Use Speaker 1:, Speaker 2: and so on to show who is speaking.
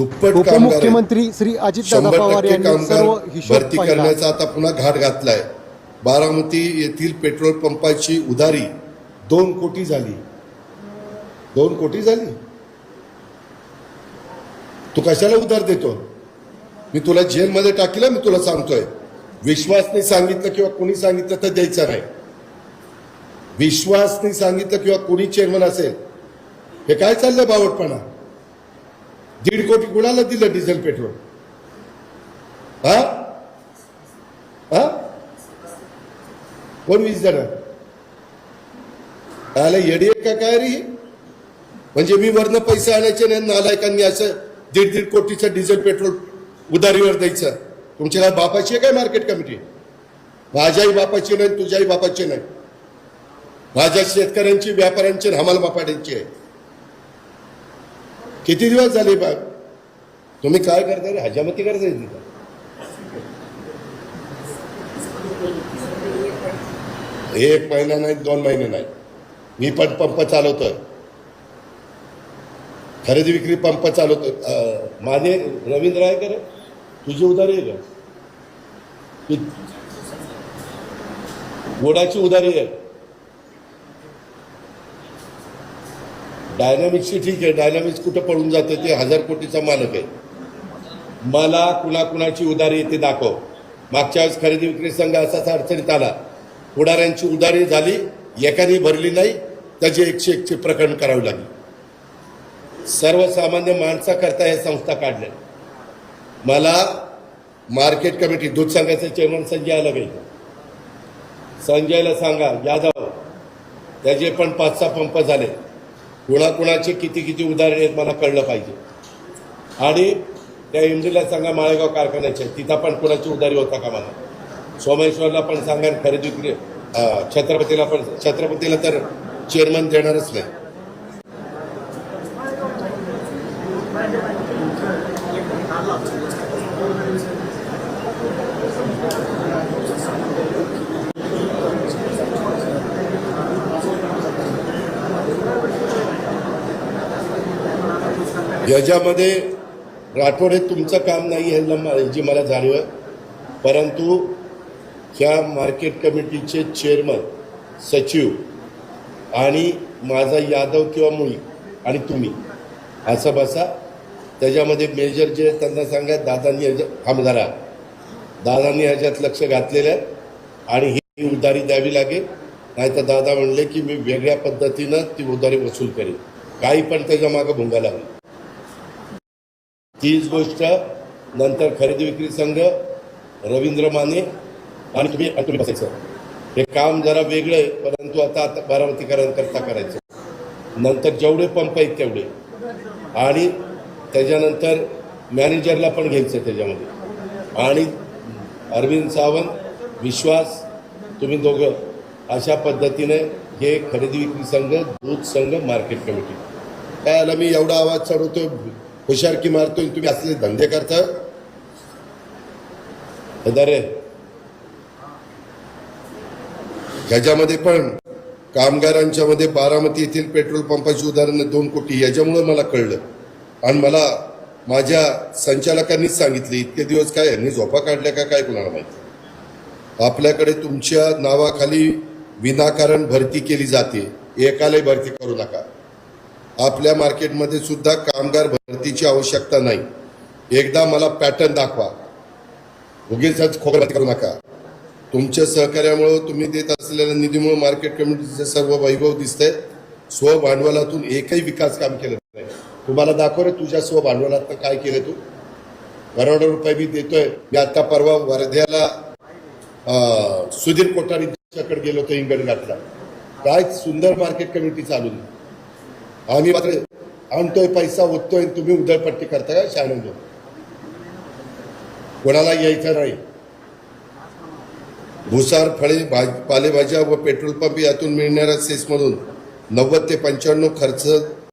Speaker 1: दुप्पट.
Speaker 2: उपमुख्यमंत्री श्री
Speaker 1: शंभर
Speaker 2: पवार यांनी सर्व
Speaker 1: भरती करण्याचा आता पुन्हा घाट घातलाय. बारामती येथील पेट्रोल पंपाची उधारी दोन कोटी झाली. दोन कोटी झाली? तू कशाला उधार देतो? मी तुला जेलमध्ये टाकीला मी तुला सांगतोय. विश्वासने सांगितलं किंवा कोणी सांगितलं तर द्यायचं नाही. विश्वासने सांगितलं किंवा कोणी चेअरमन असेल. हे काय चाललंय बावटपणा? दीड कोटी कुणाला दिलं डिझेल पेट्रोल? हा? हा? कोण वीस जण? आला येडी का काय रे? म्हणजे मी वरनं पैसे आणायचे नाही नालायकांनी असं दीड दीड कोटीचं डिझेल पेट्रोल उधारीवर द्यायचं. तुमच्या काय बापाची आहे काय मार्केट कमिटी? माझ्याही बापाची नाही तुझ्याही बापाची नाही. माझ्या शेतकऱ्यांची व्यापाऱ्यांची आणि हमाल बापाड्यांची आहे. किती दिवस झाले बाग तुम्ही काय करता रे हजामती करता तिथं? एक महिना नाही दोन महिने नाही. मी पण पंप चालवतोय. खरेदी विक्री पंप चालवतोय. माझे रवींद्र आहे का रे? तुझी उधारी आहे का? तु- गोडाची उधारी आहे. डायनामिक्सची ठीक आहे. डायनामिक्स कुठं पडून जाते ते हजार कोटीचा मालक आहे. मला कुणा कुणाची उधारी येते दाखव. मागच्या वेळेस खरेदी विक्री संघ असाच अडचणीत आला. पुढाऱ्यांची उधारी झाली एकाने भरली नाही त्याचे एकशे एकशे प्रकरण करावी लागली. सर्वसामान्य माणसाकरता हे संस्था काढल्या मला मार्केट कमिटी दूध संघाचे चेअरमन संजय आलं गेल संजयला सांगा यादव त्याचे पण पाच सहा पंप झाले. कुणाकुणाचे किती किती उदाहरणे आहेत मला कळलं पाहिजे. आणि त्या इंदिला सांगा माळेगाव कारखान्याचे तिथं पण कुणाची उदारी होता का मला? सोमेश्वरला पण सांगा खरेदी विक्री छत्रपतीला पण छत्रपतीला तर चेअरमन देणारच नाही. याच्यामध्ये राठोड हे तुमचं काम नाही आहे मा- याची मला जाणीव आहे परंतु ह्या मार्केट कमिटीचे चेअरमन सचिव आणि माझा यादव किंवा मुळी आणि तुम्ही असं बसा. त्याच्यामध्ये मेजर जे आहेत त्यांना सांगा दादांनी ह्याच्यात थांब दादांनी ह्याच्यात लक्ष घातलेलं आहे आणि ही उधारी द्यावी लागेल. नाही तर दादा म्हणले की मी वेगळ्या पद्धतीनं ती उधारी वसूल करेन. काही पण त्याच्या मागं भुंगा लागली. तीच गोष्ट नंतर खरेदी विक्री संघ रवींद्र माने आणि तुम्ही तुम्ही बसायचं. हे काम जरा वेगळं आहे परंतु आता आता बारामतीकरांकरता करायचं. नंतर जेवढे पंप आहेत तेवढे. आणि त्याच्यानंतर मॅनेजरला पण घ्यायचं त्याच्यामध्ये. आणि अरविंद सावंत विश्वास तुम्ही दोघं अशा पद्धतीने हे खरेदी विक्री संघ दूध संघ मार्केट कमिटी. काय आला? मी एवढा आवाज चढवतो हुशारकी मारतोय तुम्ही असले धंदे करता? रे ह्याच्यामध्ये पण कामगारांच्या मध्ये बारामती येथील पेट्रोल पंपाची उदाहरणं दोन कोटी याच्यामुळं मला कळलं. आणि मला माझ्या संचालकांनीच सांगितले इतके दिवस काय यांनी झोपा काढल्या का काय कुणाला माहिती? आपल्याकडे तुमच्या नावाखाली विनाकारण भरती केली जाते. एकालाही भरती करू नका. आपल्या मार्केटमध्ये सुद्धा कामगार भरतीची आवश्यकता नाही. एकदा मला पॅटर्न दाखवा. उगीच खोबरं करू नका. तुमच्या सहकार्यामुळं तुम्ही देत असलेल्या निधीमुळे मार्केट कमिटीचे सर्व वैभव दिसतंय. स्वभांडवलातून एकही विकास काम केलं नाही. तुम्हाला दाखव रे तुझ्या स्वभांडवलात काय केलं तू? करोडो रुपये मी देतोय. मी आता परवा वर्ध्याला सुधीर कोठारीच्याकडे गेलो होतो इंगडघाटला काय सुंदर मार्केट कमिटी चालून आम्ही मात्र आणतोय पैसा ओततोय तुम्ही उधळपट्टी करता का शानंद कोणाला यायचं नाही. भुसार फळे भाज पालेभाज्या व पेट्रोल पंप यातून मिळणाऱ्या सेसमधून नव्वद ते पंच्याण्णव खर्च